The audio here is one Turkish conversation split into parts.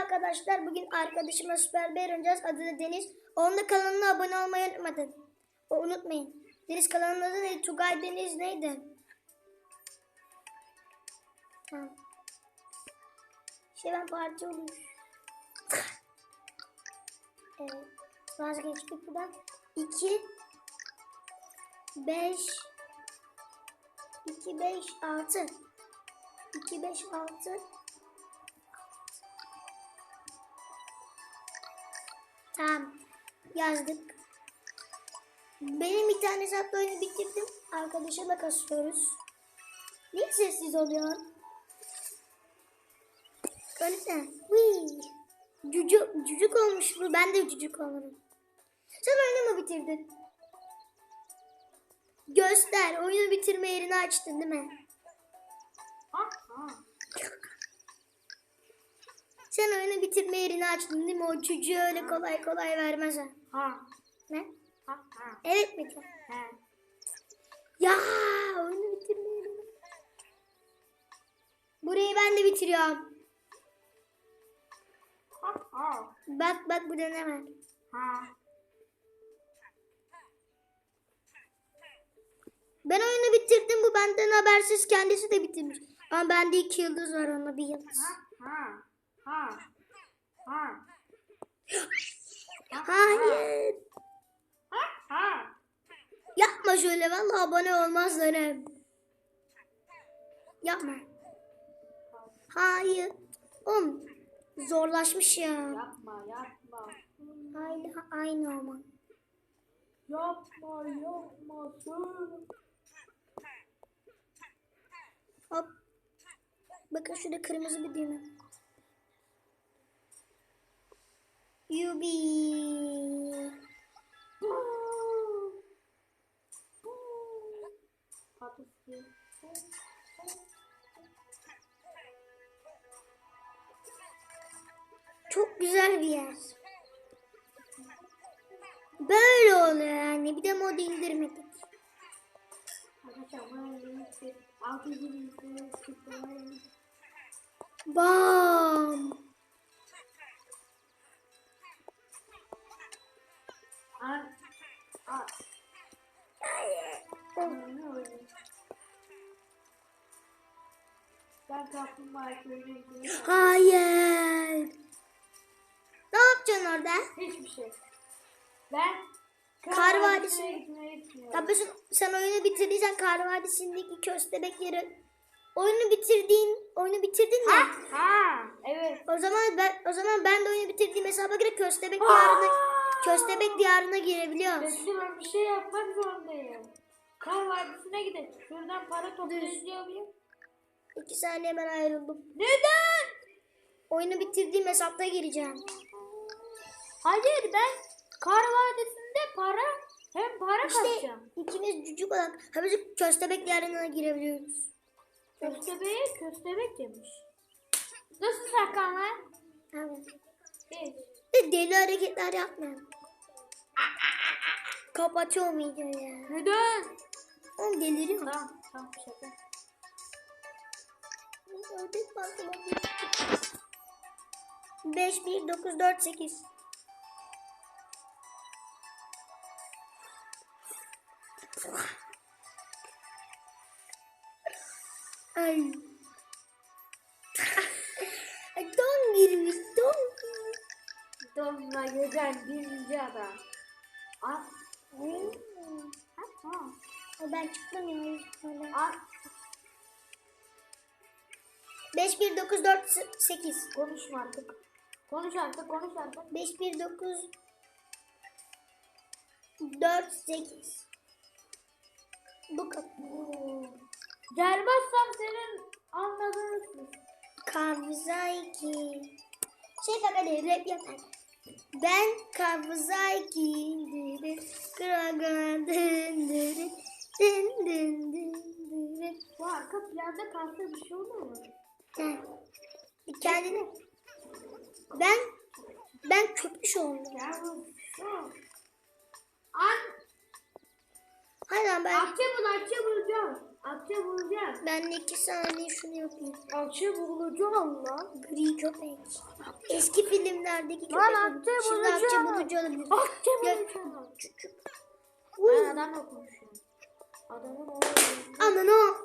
arkadaşlar. Bugün arkadaşıma Süper Bear oynayacağız. Adı da Deniz. Onun da kanalına abone olmayı unutmadın. O unutmayın. Deniz kanalının adı neydi? Tugay Deniz neydi? Tamam. Şey ben parti olmuş. evet. Vazgeçtik buradan. 2 5 2 5 6 2 5 6 Tamam. Yazdık. Benim bir tane hesapla oyunu bitirdim. Arkadaşımla kasıyoruz. Niye sessiz oluyor? Wii. Cücük, cücük olmuş bu. Ben de cücük olurum. Sen oyunu mu bitirdin? Göster. Oyunu bitirme yerini açtın değil mi? Aha. Sen oyunu bitirme yerini açtın değil mi? O çocuğu öyle kolay kolay vermez ha. Ha. Ne? Ha. Ha. Evet mi? He. Ya oyunu bitirme yerini. Burayı ben de bitiriyorum. Ha. Ha. Bak bak burada ne var? Ha. Ben oyunu bitirdim. Bu benden habersiz kendisi de bitirmiş. Ama bende iki yıldız var ona bir yıldız. Ha. Ha. Ha. Hayır. Ha. Ha. Yapma şöyle vallahi abone olmazlarım. Yapma. Hayır. Oğlum zorlaşmış ya. Yapma yapma. Aynı aynı ama. Yapma yapma. Söyle. Hop. Bakın şurada kırmızı bir düğme. Yubi. Çok güzel bir yer. Böyle oluyor yani. Bir de mod indirmedik. Bam. Ben kaplumbağa köyüne gidiyorum. Hayır. Ne yapacaksın orada? Hiçbir şey. Ben Kar gitmeyi düşünüyorum. Tabii sen, sen oyunu bitirdiysen Kar Vadisi'ndeki köstebek yeri oyunu bitirdiğin oyunu bitirdin mi? Ha, ha, evet. O zaman ben o zaman ben de oyunu bitirdiğim hesaba göre köstebek diyarına köstebek diyarına girebiliyoruz. Bekle ben bir şey yapmak zorundayım. Kar Vadisi'ne gidelim. Şuradan para toplayacağız muyum? İki saniye ben ayrıldım. Neden? Oyunu bitirdiğim hesapta gireceğim. Hayır ben Kar Vadisi'nde para hem para İşte kazacağım. ikimiz cücük olarak hepimiz köstebek diyarına girebiliyoruz. Köstebeğe köstebek demiş. Nasıl saklanlar? Evet. Hiç. De deli hareketler yapmayalım. Kapatıyorum videoyu ya. Neden? Oğlum deliriyor. Tamam tamam şaka. Ördek fazla 5, 1, 9, 4, 8. Ay. Don girmiş, don girmiş. Donla gezen birinci adam. At. Hmm. Ha, ha. Ben çıktım ya. At. 5, 1, 9, 4, 8. Konuşma artık. Konuş artık konuş artık. 5, 1, 9, 4, 8. Bu kadar. Gelmezsem senin anladığını Kavzayki. Şey kanka değil, rap yap kanka. Ben Kavzayki. Kıra kıra dın dın dın dın. Bu arka planda kalsa bir şey olur mu? Sen kendine. Ben ben köpüş oldum. Bu. An. Hayır ben Akçe bul akçe bulacağım. Akça bulacağım. Ben de iki saniye şunu yapayım. Akça bulacağım lan. Gri köpek. Eski filmlerdeki köpek. Lan akça Şimdi akça bulacağım. Akça Ya- bulacağım. Ben adamla konuşuyorum. Adamın oğlu. Aman o.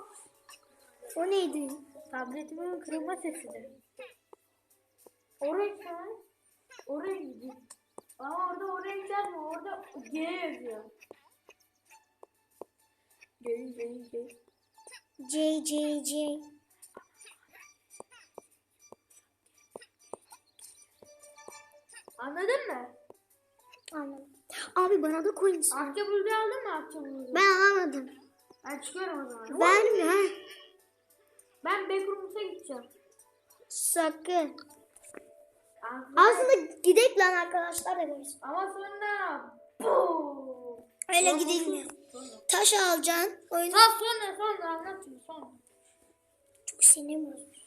O neydi? Tabletimin kırılma sesidir. Oraya sen. Oraya gidin. Ama orada oraya gideceğiz mi? Orada G yazıyor. G, G, G. J J J. Anladın mı? Anladım. Abi bana da koyun sen. Akça buldu aldın mı akça buldu? Ben alamadım. Ben çıkıyorum o zaman. Verme ha. Ben Backrooms'a gideceğim. Sakın. Aslında, Aslında gidek lan arkadaşlar da görürsün. ama sonra Boom. Öyle Sonra- gidilmiyor. Sonra. Taş alacaksın. Oyunu Ha sonra sonra anlatayım sonra. çok sinirim bozmuş.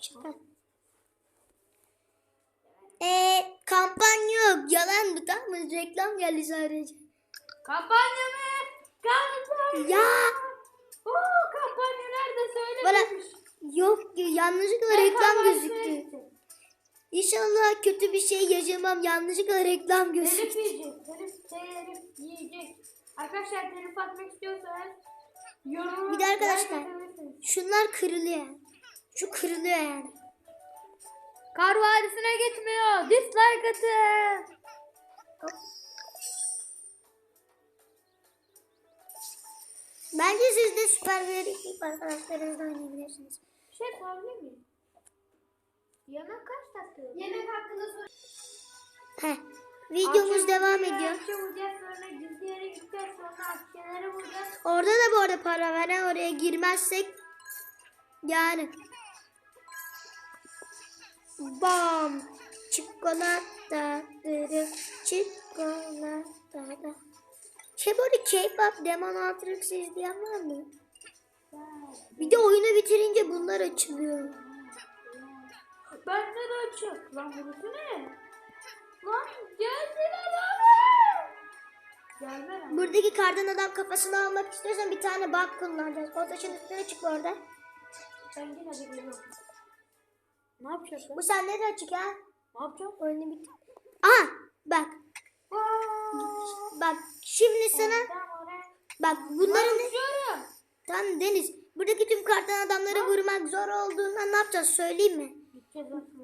Şaka. Eee kampanya yok. Yalan mı tamam mı? Reklam geldi sadece. Kampanya mı? Kampanya. Ya Oo kampanya nerede bana söylememiş. yok yanlışlıkla reklam gözüktü. İnşallah kötü bir şey yaşamam. Yanlışlıkla reklam Telif gözüktü. yiyecek. Telif, telif yiyecek. Arkadaşlar telif atmak istiyorsanız yorum Bir de arkadaşlar. Şunlar kırılıyor. Şu kırılıyor yani. Kar Vadisi'ne gitmiyor. Dislike atın. Bence siz de süper verimli arkadaşlarınızla oynayabilirsiniz. Bir şey sorabilir miyim? Yemek kaç dakika? Yemek hakkında sor. Heh. Videomuz devam ediyor. Akşam vuracağız sonra gizli yere gideceğiz sonra akçeleri vuracağız. Orada da bu arada para var ha. Oraya girmezsek yani. Bam. Çikolata. Dırı. Çikolata. da. Şey böyle K-pop Demon Hunter'ı izleyen var mı? Bir de oyunu bitirince bunlar açılıyor. Ben ne açık? Lan burası ne? Lan. Geldiler abi. Buradaki kardan adam kafasını almak istiyorsan bir tane bak kullanacağız. O taşın üstüne çık orada. Ben yine de geliyorum. Ne yapacağız? Bu sende de açık ha. Ne yapacağız? Oyunu bitir. Aha bak. Aa, Bak şimdi sana bak bunların. Tamam Deniz. Buradaki tüm kardan adamları vurmak zor olduğundan ne yapacağız söyleyeyim mi?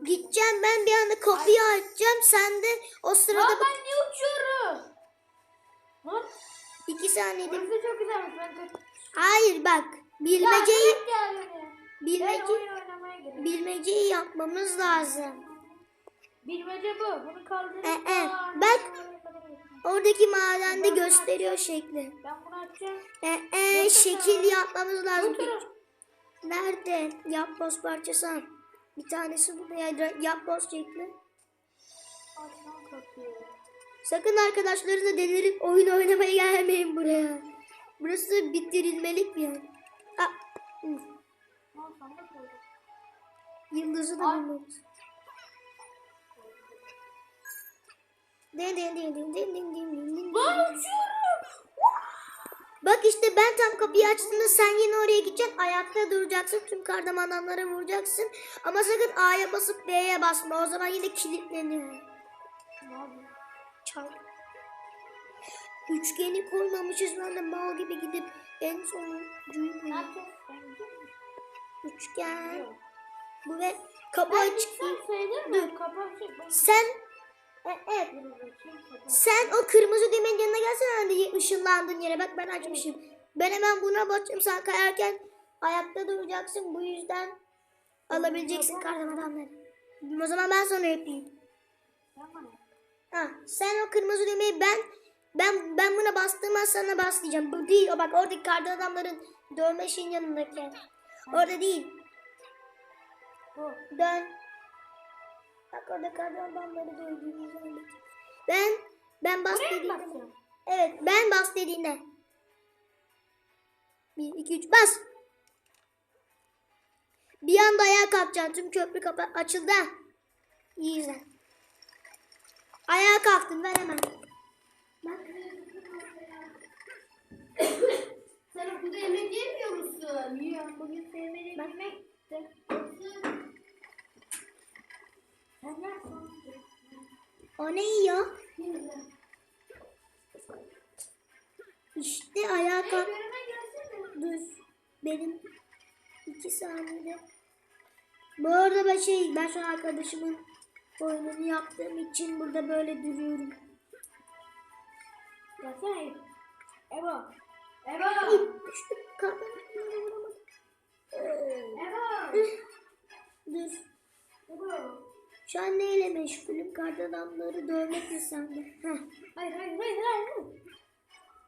Gideceğim ben bir anda kapıyı açacağım. Sen de o sırada bak. ben niye uçuyorum? Lan iki saniyede. burası çok güzelmiş. Ben. Hayır bak. Bilmeceyi ya bilmece bilmeceyi yapmamız lazım. Bilmece bu. Bunu kaldırıp... E, e, Aa, bak. Oradaki madende gösteriyor şekli. Ben bunu açacağım. E, e, şekil yapmamız lazım. Nerede? Yapboz parçası. al. Bir tanesi bu ya yapboz şekli. Sakın arkadaşlarınızla delirip oyun oynamaya gelmeyin buraya. Burası bitirilmelik bir yer. Aa, de koydun. yıldızı da bulmamız. Din din din din din din din din din. Uçuyorum. Bak işte ben tam kapıyı açtığımda sen yine oraya gideceksin. Ayakta duracaksın. Tüm kardan adamlara vuracaksın. Ama sakın A'ya basıp B'ye basma. O zaman yine kilitleniyor. Çal. Üçgeni koymamışız. Ben de mal gibi gidip en sonuncuyu koyayım. Üçgen. Yok. Bu ve kapı Ben açık? Dur. Kapı açık. Sen e, evet. Sen o kırmızı düğmenin yanına gelsene hani ışınlandığın yere. Bak ben açmışım. Ben hemen buna basacağım. Sen kayarken ayakta duracaksın. Bu yüzden alabileceksin kardan adamları. O zaman ben sana yapayım. Ha, sen o kırmızı düğmeyi ben ben ben buna bastığımda sana bas diyeceğim. Bu değil o bak oradaki kardan adamların dövme şeyin yanındaki. Orada değil. Bu. Dön. Bak orada kardan adamları yanındaki. Ben ben bas dediğinde. Evet ben bas dediğinde. 1 2 3 bas. Bir anda ayağa kalkacaksın. Tüm köprü kapa açıldı. İyi izle. Ayağa kalktın ver hemen. Bak. Sen okulda yemek yemiyor musun? Yiyorum. Bugün sevmeli yemek de. Sen ne yapıyorsun? O ne yiyor? İşte ayağa kalk. Dur. Benim iki saniyede. Bu arada ben şey, ben şu arkadaşımın oyununu yaptığım için burada böyle duruyorum. Gelsene. Eva. Ebo. İp düştü. Vuramadım. Ebo. Dur. Ebo. Şu an neyle meşgulüm? Kardan adamları dövmek? Heh. Hayır hayır hayır hayır.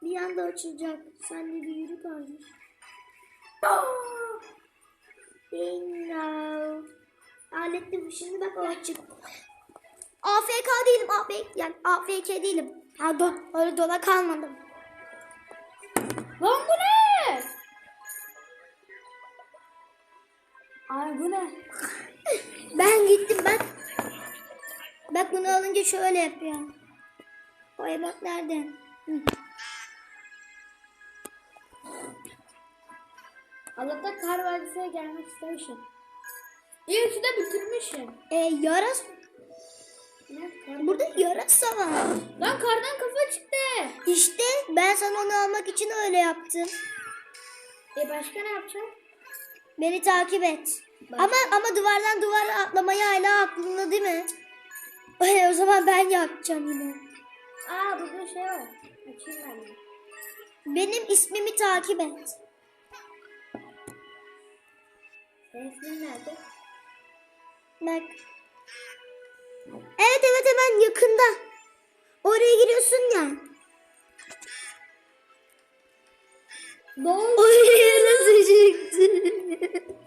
Bir anda açılacak. Sen de bir yürü kardeş. Bingo. Hallettim. Şimdi bak o açık. AFK değilim. AFK, yani AFK değilim. Pardon. Öyle dola kalmadım. Lan bu ne? Ay bu ne? Ben gittim bak. Bak bunu alınca şöyle yapıyor. Oy bak nerede? Hı. Allah'tan kar vadisine gelmek istemişim. İlk de bitirmişim. E, yaras. Ne? Burada yarasa var. Lan kardan kafa çıktı. İşte ben sana onu almak için öyle yaptım. E başka ne yapacağım? Beni takip et. Ama ama duvardan duvara atlamayı hala aklında değil mi? Ay, o zaman ben yapacağım yine. Aa burada şey var. Açayım ben de. Benim ismimi takip et. Senin ismin nerede? Bak. Evet evet hemen yakında. Oraya giriyorsun ya. Oraya nasıl çıktı?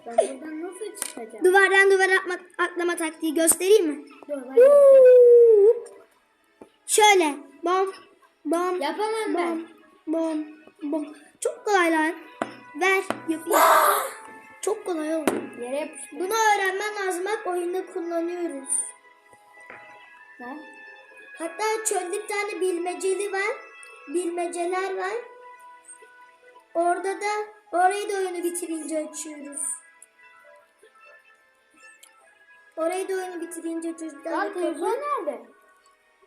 Ben buradan nasıl çıkacağım? Duvardan duvara atma, atlama taktiği göstereyim mi? Dur ben Huu. Şöyle. Bom. Bom. Yapamam ben. Bom. Bom. Bom. Çok kolay lan. Ver. Yapayım. Çok kolay oğlum. Yere yapıştım. Bunu öğrenmen lazım. Bak oyunda kullanıyoruz. Ne? Hatta çölde bir tane bilmeceli var. Bilmeceler var. Orada da orayı da oyunu bitirince açıyoruz. Orayı da oyunu bitirince çocuklar Lan telefon nerede?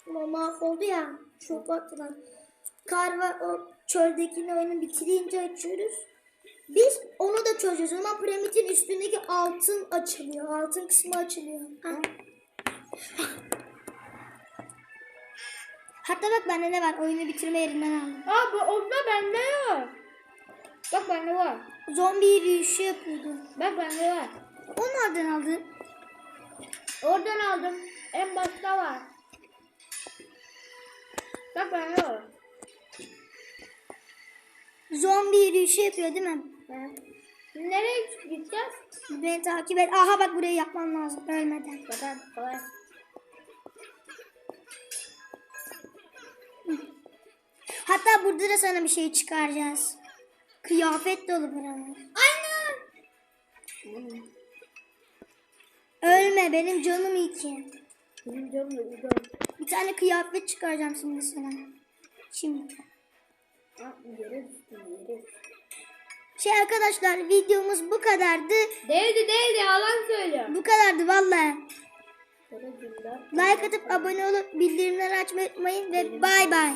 Ama mahvoldu ya. Çok baktılar. Kar var o çöldekini oyunu bitirince açıyoruz. Biz onu da çözüyoruz ama piramidin üstündeki altın açılıyor. Altın kısmı açılıyor. Ha. Hatta bak bende ne var? Oyunu bitirme yerinden aldım. Aa bu onda bende yok. Bak bende var. Zombi yürüyüşü yapıyordu. Bak bende var. O nereden aldın? Oradan aldım. En başta var. Bak bende var. Zombi yürüyüşü yapıyor değil mi? Şimdi nereye gideceğiz? Beni takip et. Aha bak burayı yapmam lazım ölmeden. Kadar kolay. Hatta burada da sana bir şey çıkaracağız. Kıyafet dolu buralar. Aynen. Ölme benim canım iki. Benim canım uyudu. Bir tane kıyafet çıkaracağım şimdi sana. Şimdi. Aa, Yere düştüm yere. Şey arkadaşlar videomuz bu kadardı. Değildi değildi yalan söylüyor. Bu kadardı vallahi. Like atıp abone olup bildirimleri açmayı unutmayın ve bay bay.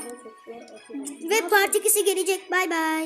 Ve part 2'si gelecek. Bay bay.